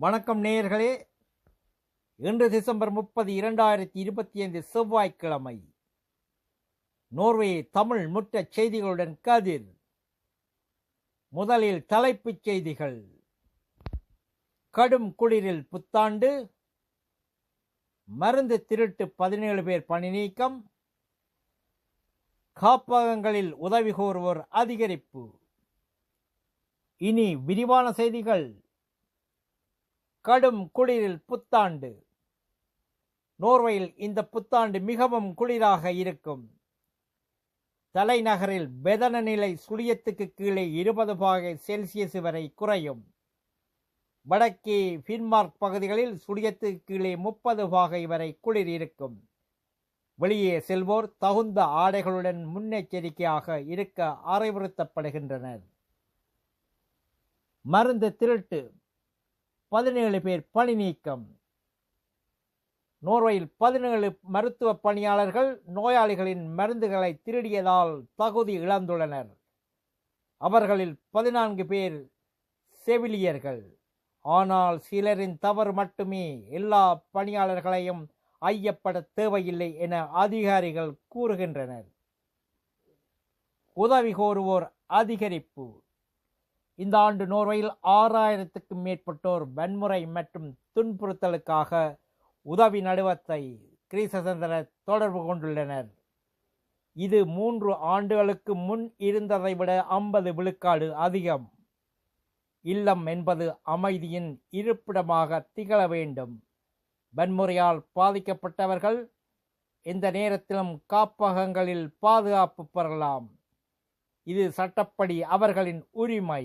வணக்கம் நேயர்களே. இன்று டிசம்பர் முப்பது இரண்டாயிரத்தி இருபத்தி ஐந்து செவ்வாய்க்கிழமை. நோர்வே தமிழ் முற்ற செய்திகளுடன் கதிர். முதலில் தலைப்புச் செய்திகள். கடும் குளிரில் புத்தாண்டு. மருந்து திருட்டு பதினேழு பேர் பணி நீக்கம். காப்பகங்களில் உதவி கோருவோர் அதிகரிப்பு. இனி விரிவான செய்திகள். கடும் குளிரில் புத்தாண்டு. நோர்வேயில் இந்த புத்தாண்டு மிகவும் குளிராக இருக்கும். தலைநகரில் வெதன நிலை சுழியத்துக்கு கீழே இருபது பாகை செல்சியஸ் வரை குறையும். வடக்கே ஃபின்மார்க் பகுதிகளில் சுழியத்துக்கு கீழே முப்பது பாகை வரை குளிர் இருக்கும். வெளியே செல்வோர் தகுந்த ஆடைகளுடன் முன்னெச்சரிக்கையாக இருக்க அறிவுறுத்தப்படுகின்றனர். மருந்து திருட்டு. பதினேழு பேர் பணி நீக்கம். நோர்வையில் பதினேழு மருத்துவ பணியாளர்கள் நோயாளிகளின் மருந்துகளை திருடியதால் தகுதி இழந்துள்ளனர். அவர்களில் பதினான்கு பேர் செவிலியர்கள். ஆனால் சிலரின் தவறு மட்டுமே எல்லா பணியாளர்களையும் ஐயப்பட தேவையில்லை என அதிகாரிகள் கூறுகின்றனர். உதவி கோருவோர் அதிகரிப்பு. இந்த ஆண்டு நோர்வையில் ஆறாயிரத்துக்கும் மேற்பட்டோர் வன்முறை மற்றும் துன்புறுத்தலுக்காக உதவி நடுவத்தை கிரீசசந்திர தொடர்பு கொண்டுள்ளனர். இது மூன்று ஆண்டுகளுக்கு முன் இருந்ததை விட ஐம்பது விழுக்காடு அதிகம். இல்லம் என்பது அமைதியின் இருப்பிடமாக திகழ வேண்டும். வன்முறையால் பாதிக்கப்பட்டவர்கள் எந்த நேரத்திலும் காப்பகங்களில் பாதுகாப்பு பெறலாம். இது சட்டப்படி அவர்களின் உரிமை.